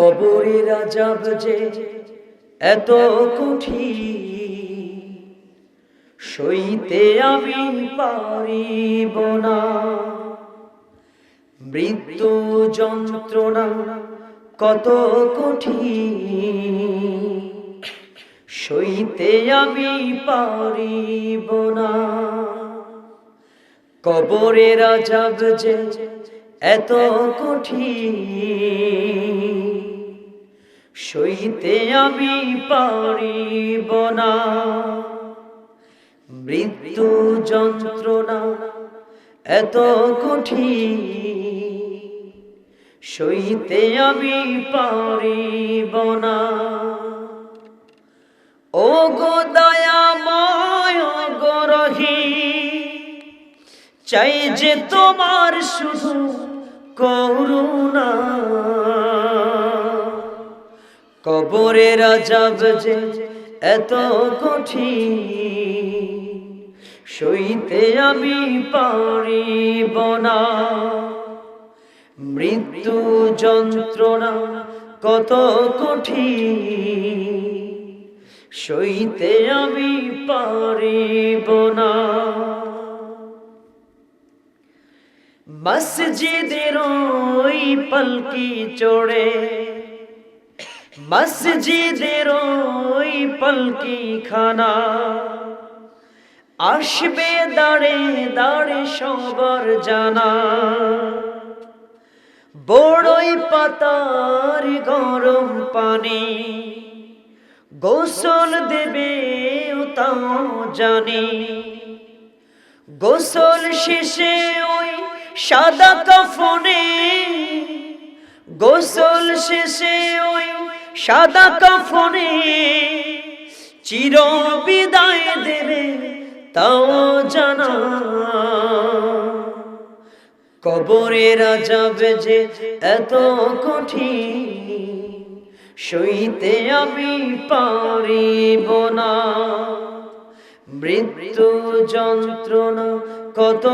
কবরের আজাব যে এত কঠি সইতে আমি পারিব না। মৃত্যু যন্ত্রণা কত কঠিন, সইতে আমি পারিব না। কবরের আজাব যে এত কঠিন। সইতে আমি পারিব না। মৃত্যু যন্ত্রণা এত কঠিন। সইতে আমি পারিব না। ও গো দয়াময় চাই যে তোমার শুধু করুণা। কবরের আজাব যে এত কঠিন, সইতে আমি পারিব না। মৃত্যু যন্ত্রণা কত কঠিন, সইতে আমি পারিব না। মসজিদের ওই পলকি চড়ে। মসজিদের ওই পলকি খানা। আসবে দাঁড়ে দাঁড়ে সবার জানা। বড়ই পাতার গরম পানি, গোসল দেবে তাও জানি। গোসল শেষে ওই সাদা কাফনে গোসল শেষে ওই সাদা কাফনে চির বিদায় দেবে তাও জানা। কবরের যাবে যে এত কঠিন, সইতে আমি পারিব না। মৃত্যু যন্ত্রণা কত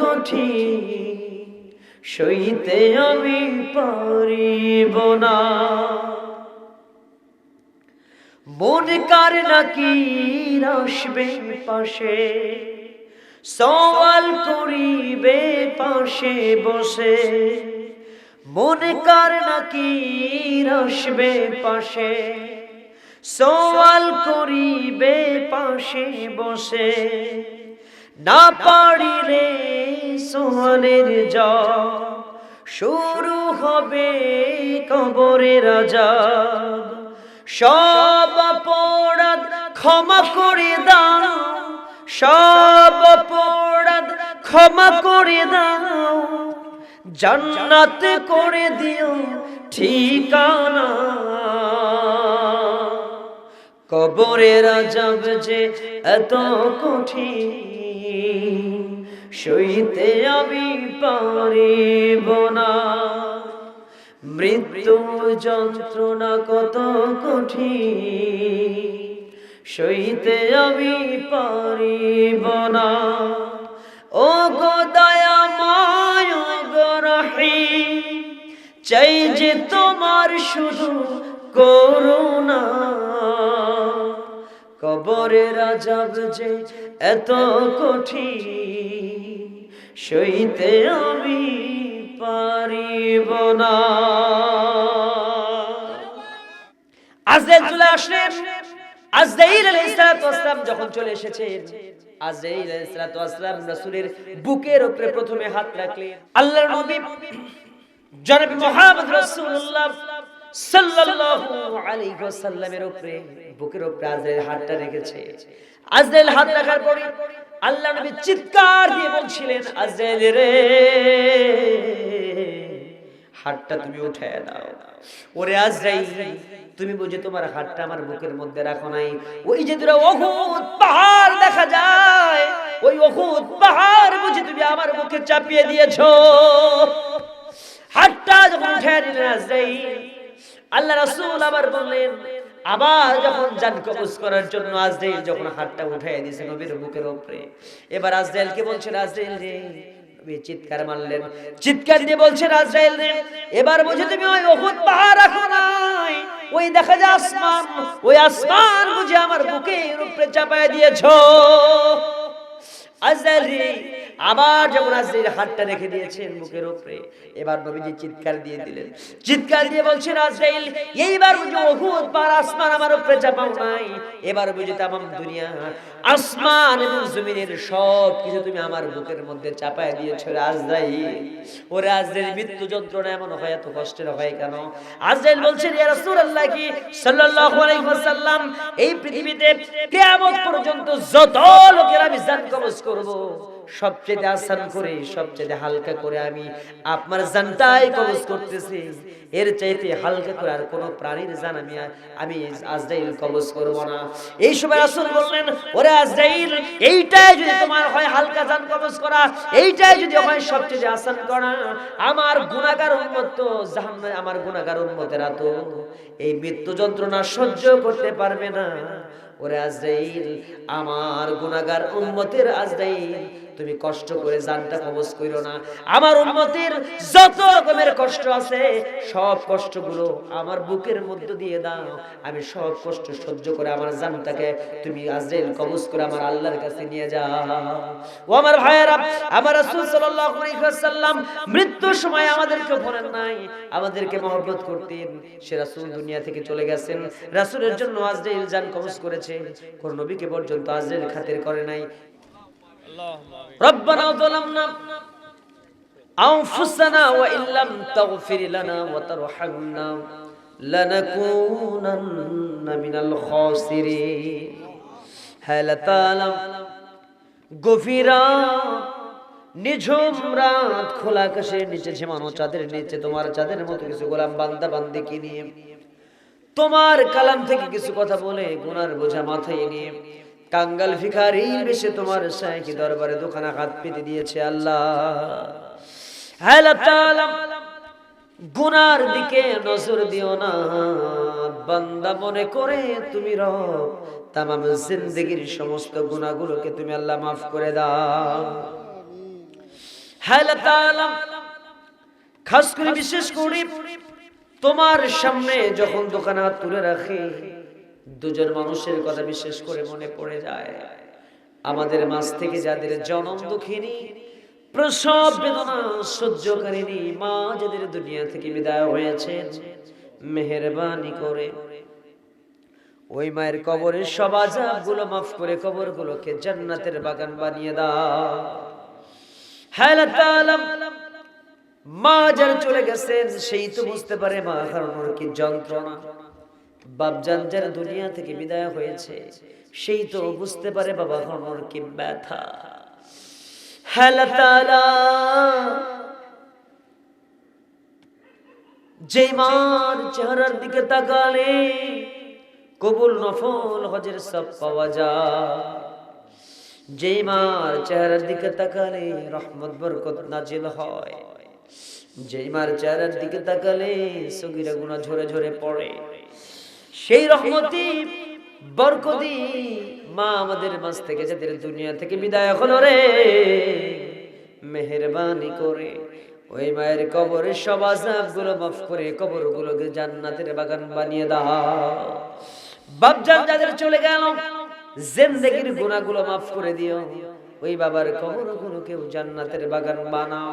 কঠিন সইতে আমি পারিব না। মন কার নাকি আসবে পাশে? সওয়াল করিবে পাশে বসে। মন কার নাকি আসবে পাশে? সওয়াল করিবে পাশে বসে। না পারিলে সোহানের যা শুরু হবে কবরের আজাব। সব অপরাধ ক্ষমা করে দাও, সব অপরাধ ক্ষমা করে দাও। জান্নাত করে দিও ঠিকানা। কবরের আজাব যে এত কঠিন সইতে আমি পারিব না। মৃত্যু যন্ত্রণা কত কঠিন সইতে আমি পারিব না। ও গো দয়াময় ও চাই যে তোমার শুধু করুণা। কবরের আজাব যে এত কঠিন, সইতে আমি পারিব না। আজরাইল চলে যখন চলে এসেছেন আজরাইল বুকের উপরে প্রথমে হাত রাখলেন। আল্লাহর নবী জনাব তুমি বুঝে তোমার হাতটা আমার বুকের মধ্যে রাখো নাই। ওই যে তোরা অহুদ পাহাড় দেখা যায়, ওই অহুদ পাহাড় বুঝে তুমি আমার বুকে চাপিয়ে দিয়েছ। হাতটা যখন উঠে দিলেন আজরাইল আল্লাহ রাসূল আবার বললেন আবার যখন জান কবজ করার জন্য আজরাইল যখন হাতটা উঠাই দিয়েছে নবীর বুকের উপরে। এবার আজরাইলকে বলছেন আজরাইল রে। চিৎকার মারলেন। চিৎকার দিয়ে বলছেন আজরাইল রে এবার বুঝে তুমি ওই উহুদ পাহাড় রাখো না ওই দেখা যায় আসমান ওই আসমান বুঝে আমার বুকের উপরে চাপায় দিয়েছ। আজরাইল রে, আবার যখন হাতটা রেখে দিয়েছেন বুকের উপরে, এবার নবীজি চিৎকার দিয়ে দিলেন। চিৎকার দিয়ে বলছেন, আজরাইল, এইবার বুঝি অহুদ পার আসমান আমার উপরে চাপাও নাই। এবার বুঝি তামাম দুনিয়া, আসমান এবং জমিনের সব কিছু তুমি আমার বুকের মধ্যে চাপায় দিয়েছ আজরাইল। ওরে আজরাইল, মৃত্যু যন্ত্রণা এমন হয়, এত কষ্টের হয় কেন? আজরাইল বলছেন, ইয়া রাসূলুল্লাহ কি, সাল্লাল্লাহু আলাইহি ওয়াসাল্লাম, এই পৃথিবীতে কিয়ামত পর্যন্ত যত লোকের আমি জান কবজ করব সবচেয়ে আসান করে সবচেয়ে হালকা করে আমি আপনার জানটাই কবজ করতেছি। এর চাইতে হালকা করে আর কোনো প্রাণীর জান আমি আমি আজরাইল কবজ করব না। এই সময় রাসূল বললেন ওরে আজরাইল এইটাই যদি তোমার হয় হালকা জান কবজ করা এইটাই যদি হয় সবচেয়ে আসান করা আমার গুনাহগার উম্মত তো জাহান্নামে আমার গুনাহগার উম্মতেরা তো এই মৃত্যু যন্ত্রণা সহ্য করতে পারবে না। ওরে আজরাইল আমার গুনাহগার উম্মতের আজরাইল তুমি কষ্ট করে জানটা কবজ কইরো না। আমার উম্মতের যত রকমের কষ্ট আছে, সব কষ্টগুলো আমার বুকের মধ্য দিয়ে দাও। আমি সব কষ্ট সহ্য করে আমার জানটাকে তুমি আজরাইল কবজ করে আমার আল্লাহর কাছে নিয়ে যাও। ও আমার ভাইয়েরা, আমার রাসূল সাল্লাল্লাহু আলাইহি ওয়াসাল্লাম মৃত্যুর সময় আমাদেরকে বলেন নাই, আমাদেরকে মহব্বত করতেন। সে রাসূল দুনিয়া থেকে চলে গেছেন। রাসূলের জন্য আজরাইল জান কবজ করেছে। কোন নবীকে পর্যন্ত আজরাইল খাতির করে নাই। ربنا ظلمنا أنفسنا وإن لم تغفر لنا وترحمنا لنكونن من الخاسرين هل تعلم গভীরা নিঝুম রাত খোলা আকাশের নিচে ঝিমানো চাঁদের নিচে তোমার চাঁদের মতো কিছু গোলাম বান্দা বান্দিকে নিয়ে তোমার কালাম থেকে কিছু কথা বলে গুনার বোঝা মাথায় নিয়ে কাঙ্গাল ভিখারি বেশে তোমার সাইকি দরবারে দোকানে হাত পেতে দিয়েছে আল্লাহ। গুনার দিকে নজর দিও না। বান্দা মনে করে তুমি রব, তামাম জিন্দগির সমস্ত গুনাহগুলোকে তুমি আল্লাহ মাফ করে দাও। হ্যাঁ খাস করে বিশেষ করে তোমার সামনে যখন দোকান হাত তুলে রাখি দুজন মানুষের কথা বিশেষ করে মনে পড়ে যায়। আমাদের মাঝ থেকে যাদের জনম দুঃখিনী, প্রসব বেদনা সহ্যকারিনী মা যাদের দুনিয়া থেকে বিদায় হয়েছেন, মেহেরবানি করে ওই মায়ের কবরের সব আজাবগুলো মাফ করে কবর গুলোকে জান্নাতের বাগান বানিয়ে দাও। হ্যাঁ মা যারা চলে গেছেন, সেই তো বুঝতে পারে মা হারানোর কি যন্ত্রণা। বাপজান যারা দুনিয়া থেকে বিদায় হয়েছে, সেই তো বুঝতে পারে বাবা হারানোর কি ব্যথা। যেই মার চেহারার দিকে তাকালে কবুল নফল হজের সব পাওয়া যায়। যেই মার চেহারার দিকে তাকালে রহমত বরকত নাজিল হয়। যেই মার চেহারার দিকে তাকালে সগিরা গুণা ঝরে ঝরে পড়ে। সেই রহমতি, বরকতি মা আমাদের মাঝ থেকে যাদের দুনিয়া থেকে বিদায় হলো রে। মেহেরবানি করে ওই মায়ের কবরের সব আজাবগুলো মাফ করে কবর গুলোকে জান্নাতের বাগান বানিয়ে দাও। বাপজান যাদের চলে গেল, জিন্দেগির গুনাহগুলো মাফ করে দিও। ওই বাবার কবর গুলোকেও জান্নাতের বাগান বানাও।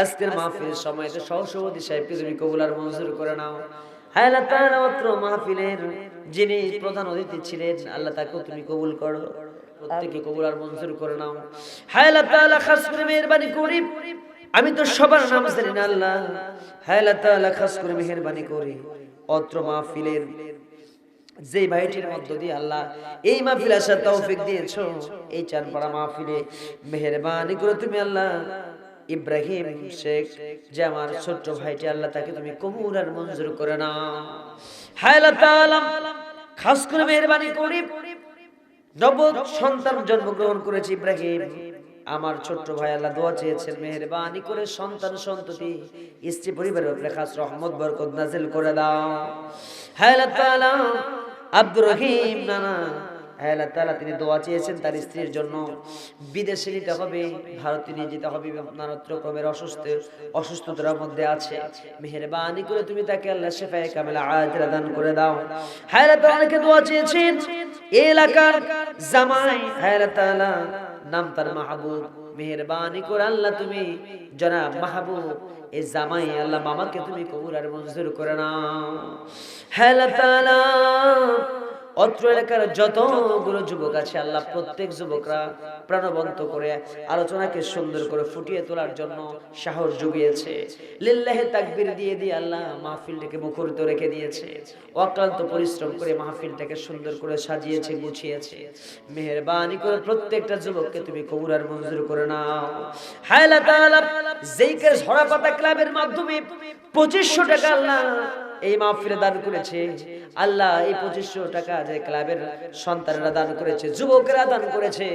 আজকের মাহফিলের সম্মানিত সহসভাপতি সাহেবকে তুমি কবুল আর মঞ্জুর করে নাও। হ্যাঁ আল্লাহ তাআলা মাত্র মাহফিলের যিনি প্রধান অতিথি ছিলেন আল্লাহ তাকেও তুমি কবুল করো। কবুল আর মঞ্জুর করে নাও। হ্যাঁ আল্লাহ তাআলা খাস করে মেহরবানি করি। আমি তো সবার নাম জানি না আল্লাহ। হ্যাঁ আল্লাহ তাআলা খাস করে মেহরবানি করি। অত্র মাহফিলের যে ভাইটির মধ্য দিয়ে আল্লাহ এই মাহফিল আসার তৌফিক দিয়েছ। এই চার পাড়া মাহফিলে মেহেরবানি করে তুমি আল্লাহ। ইব্রাহিম শেখ, যে আমার ছোট্ট ভাইটি, আল্লাহ তাকে তুমি কবুল আর মঞ্জুর করে হায় খাস করে মেহেরবানি করি। নব সন্তান জন্মগ্রহণ করেছে ইব্রাহিম। আমার ছোট্ট ভাই আল্লাহ দোয়া চেয়েছেন, মেহেরবানি করে সন্তান সন্ততি, স্ত্রী পরিবারের উপরে খাস রহমত, বরকত নাজিল করে দাও। হায় আব্দুর রহিম নানা হ্যাঁ আল্লাহ তাআলা তিনি দোয়া চেয়েছেন তার স্ত্রীর জন্য। বিদেশে নিতে হবে, ভারতে নিয়ে যেতে হবে নানাত্র রকমের অসুস্থ, অসুস্থতার মধ্যে আছে। মেহেরবানি করে তুমি তাকে আল্লাহ শেফায়ে কামেলা আজরা দান করে দাও। হ্যাঁ তাআলাকে দোয়া চেয়েছেন? এলাকার জামাই হ্যাঁ তাআলা, নাম তার মাহবুব। মেহেরবানি করে আল্লাহ তুমি, জনাব মাহবুব এই জামাই আল্লাহ মামাকে তুমি কবুল আর মঞ্জুর করে নাও। হ্যাঁ তাআলা অত্র এলাকার যতগুলো যুবক আছে, আল্লাহ প্রত্যেক যুবকরা প্রাণবন্ত করে আলোচনাকে সুন্দর করে ফুটিয়ে তোলার জন্য সাহস জুগিয়েছে। লিল্লাহে তাকবীর দিয়ে দিয়ে আল্লাহ মাহফিলটাকে মুখরিত রেখে দিয়েছে। অক্লান্ত পরিশ্রম করে মাহফিলটাকে সুন্দর করে সাজিয়েছে, গুছিয়েছে। মেহেরবানি করে প্রত্যেকটা যুবককে তুমি কবুল আর মঞ্জুর করে নাও। হায় আল্লাহ তাআলা যেইকে ঝরা পাতা ক্লাবের মাধ্যমে পঁচিশশো টাকা আল্লাহ এই মাহফিলে দান করেছে। আল্লাহ এই পঁচিশশো টাকা যে ক্লাবের সন্তানেরা দান করেছে, যুবকেরা দান করেছে।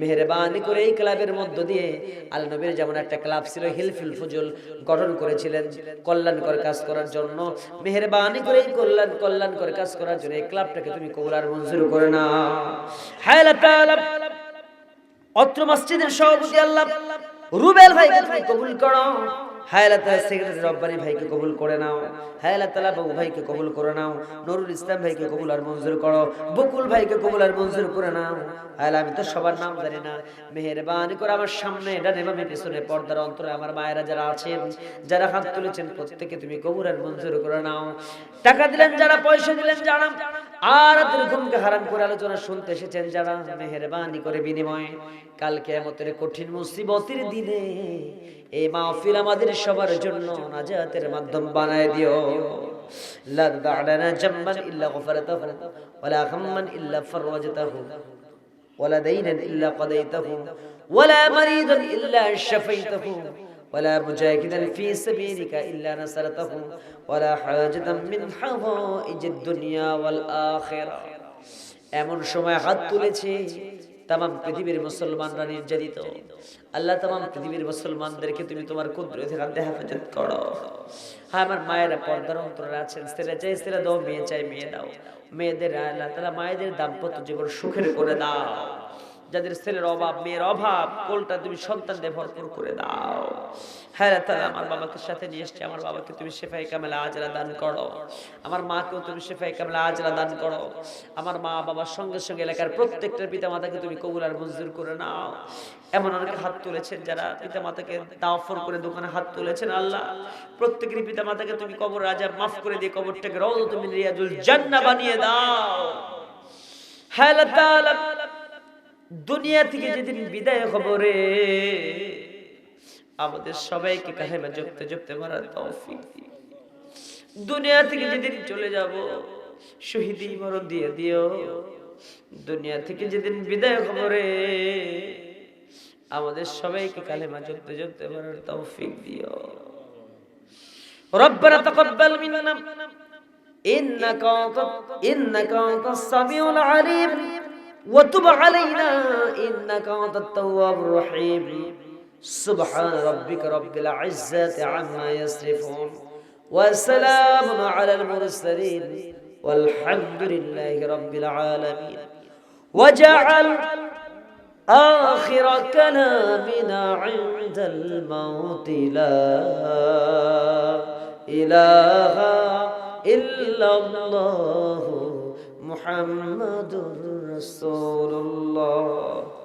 মেহরবানি করে এই ক্লাবের মধ্য দিয়ে আল্লাহ নবীর যেমন একটা ক্লাব ছিল, হিলফিল ফুজুল গঠন করেছিলেন কল্যাণকর কাজ করার জন্য। মেহরবানি করে এই কল্যাণ, কল্যাণকর কাজ করার জন্য এই ক্লাবটাকে তুমি কবুলার মঞ্জুর করে না অত্র মসজিদের সভাপতি আল্লাহ রুবেল তুমি কবুল করো। রব্বানি ভাইকে কবুল করে নাও। হায় বাবু ভাইকে কবুল করে নাও। নুরুল ইসলাম ভাইকে কবুল আর মঞ্জুর করো। বকুল ভাইকে কবুল আর মঞ্জুর করে নাও। আমি তো সবার নাম জানি না। মেহেরবানি করে আমার সামনে ডানে বামে পিছনে পর্দার অন্তরে আমার মায়েরা যারা আছেন, যারা হাত তুলেছেন প্রত্যেকে তুমি কবুল আর মঞ্জুর করে নাও। টাকা দিলেন যারা, পয়সা দিলেন যারা, আর হারাম করে আলোচনা শুনতে এসেছেন যারা, মেহেরবানি করে বিনিময়ে। কালকে আমাদের কঠিন মুসিবতের দিনে এই মাহফিল আমাদের সবার জন্য নাজাতের মাধ্যম বানায় দিও لا تدع لنا جنبا إلا غفرته ولا غما إلا فرجته ولا دينا إلا قضيته ولا مريضا إلا شفيته ولا مجاهدا في سبيلك إلا نصرته ولا حاجة من حوائج الدنيا والآخرة এমন সময় হাত তুলেছে তাম পৃথিবীর মুসলমানরা নির্যাতিত। আল্লাহ তাম পৃথিবীর মুসলমানদেরকে তুমি তোমার কুদরত হাতে হেফাজত করো। হ্যাঁ আমার মায়েরা পর্দার অন্তরে আছেন, স্ত্রীরা চাই স্ত্রীরা দাও, মেয়ে চাই, মেয়ে দাও মেয়েদের আল্লাহ তারা মায়েদের দাম্পত্য জীবন সুখের করে দাও। যাদের ছেলের অভাব, মেয়ের অভাব কোলটা তুমি সন্তানদের ভরপুর করে দাও? হ্যাঁ তাহলে আমার বাবাকে সাথে নিয়ে এসছে, আমার বাবাকে তুমি শেফাই কামেলা আজরা দান করো। আমার মাকেও তুমি শেফাই কামেলা আজরা দান করো। আমার মা বাবার সঙ্গে সঙ্গে এলাকার প্রত্যেকটা পিতা মাতাকে তুমি কবুল আর মঞ্জুর করে নাও। এমন অনেকে হাত তুলেছেন যারা পিতা মাতাকে দাওফর করে দোকানে হাত তুলেছেন, আল্লাহ। প্রত্যেকের পিতা মাতাকে তুমি কবর রাজা মাফ করে দিয়ে কবরটাকে রওদ তুমি রিয়াজুল জান্নাহ বানিয়ে দাও। হ্যাঁ দুনিয়া থেকে যেদিন বিদায় খবরে আমাদের সবাইকে কাহেমা জপতে জপতে মারার তৌফিক দিও। দুনিয়া থেকে যেদিন চলে যাব শহীদি মরণ দিয়ে দিও দুনিয়া থেকে যেদিন বিদায় খবরে আমাদের সবাইকে কালেমা জপতে জপতে মারার তৌফিক দিও ربنا تقبل منا إنك أنت إنك أنت السميع العليم وتب علينا إنك أنت التواب الرحيم. سبحان ربك رب العزة عما يصفون وسلام على المرسلين والحمد لله رب العالمين. وجعل آخر كلامنا عند الموت لا إله إلا الله محمد রসুল্লাহ